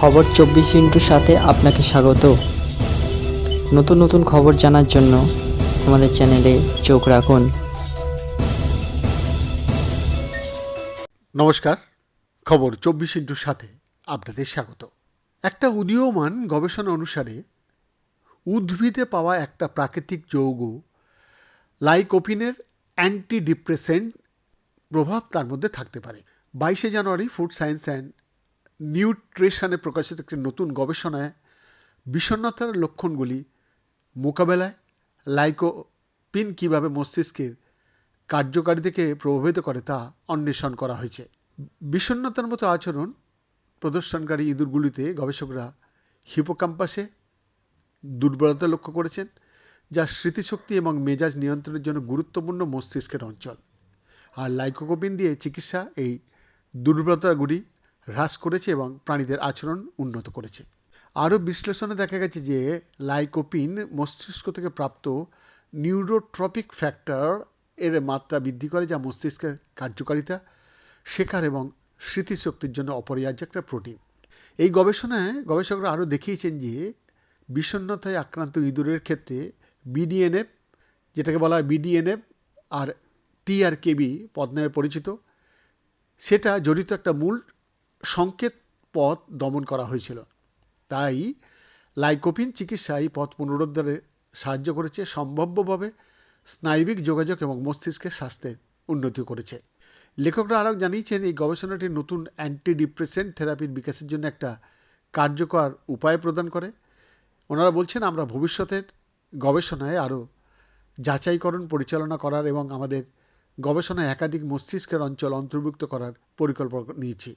খবর চব্বিশ ইন্টুর সাথে আপনাকে স্বাগত। নতুন নতুন খবর জানার জন্য আমাদের চ্যানেলে চোখ রাখুন। নমস্কার, খবর চব্বিশ ইন্টুর সাথে আপনাদের স্বাগত। একটা উদীয়মান গবেষণা অনুসারে উদ্ভিদে পাওয়া একটা প্রাকৃতিক যৌগ লাইকোপিনের অ্যান্টি ডিপ্রেসেন্ট প্রভাব তার মধ্যে থাকতে পারে। বাইশে জানুয়ারি ফুড সায়েন্স অ্যান্ড নিউট্রিশনে প্রকাশিত একটি নতুন গবেষণায় বিষণ্ণতার লক্ষণগুলি মোকাবেলায় লাইকোপিন কীভাবে মস্তিষ্কের কার্যকারিতাকে প্রভাবিত করে তা অন্বেষণ করা হয়েছে। বিষণ্ণতার মতো আচরণ প্রদর্শনকারী ইঁদুরগুলিতে গবেষকরা হিপোক্যাম্পাসে দুর্বলতা লক্ষ্য করেছেন, যা স্মৃতিশক্তি এবং মেজাজ নিয়ন্ত্রণের জন্য গুরুত্বপূর্ণ মস্তিষ্কের অঞ্চল। আর লাইকোকোপিন দিয়ে চিকিৎসা এই দুর্বলতাগুলি হ্রাস করেছে এবং প্রাণীদের আচরণ উন্নত করেছে। আরও বিশ্লেষণে দেখা গেছে যে লাইকোপিন মস্তিষ্ক থেকে প্রাপ্ত নিউরোট্রপিক ফ্যাক্টর এর মাত্রা বৃদ্ধি করে, যা মস্তিষ্কের কার্যকারিতা, শেখার এবং স্মৃতিশক্তির জন্য অপরিহার্য একটা প্রোটিন। এই গবেষণায় গবেষকরা আরও দেখিয়েছেন যে বিষণ্ণতায় আক্রান্ত ইঁদুরের ক্ষেত্রে বিডিএনএফ, যেটাকে বলা হয় বিডিএনএফ, আর টিআরকেবি পদ নামে পরিচিত, সেটা জড়িত একটা মূল সংকেত পথ দমন করা হয়েছিল। তাই লাইকোপিন চিকিৎসা এই পথ পুনরুদ্ধারে সাহায্য করেছে, সম্ভাব্যভাবে স্নায়বিক যোগাযোগ এবং মস্তিষ্কের স্বাস্থ্যের উন্নতি করেছে। লেখকরা আরও জানিয়েছেন, এই গবেষণাটি নতুন অ্যান্টি ডিপ্রেসেন্ট থেরাপির বিকাশের জন্য একটা কার্যকর উপায় প্রদান করে। ওনারা বলছেন, আমরা ভবিষ্যতের গবেষণায় আরও যাচাইকরণ, পরিচালনা করার এবং আমাদের গবেষণায় একাধিক মস্তিষ্কের অঞ্চল অন্তর্ভুক্ত করার পরিকল্পনা নিয়েছি।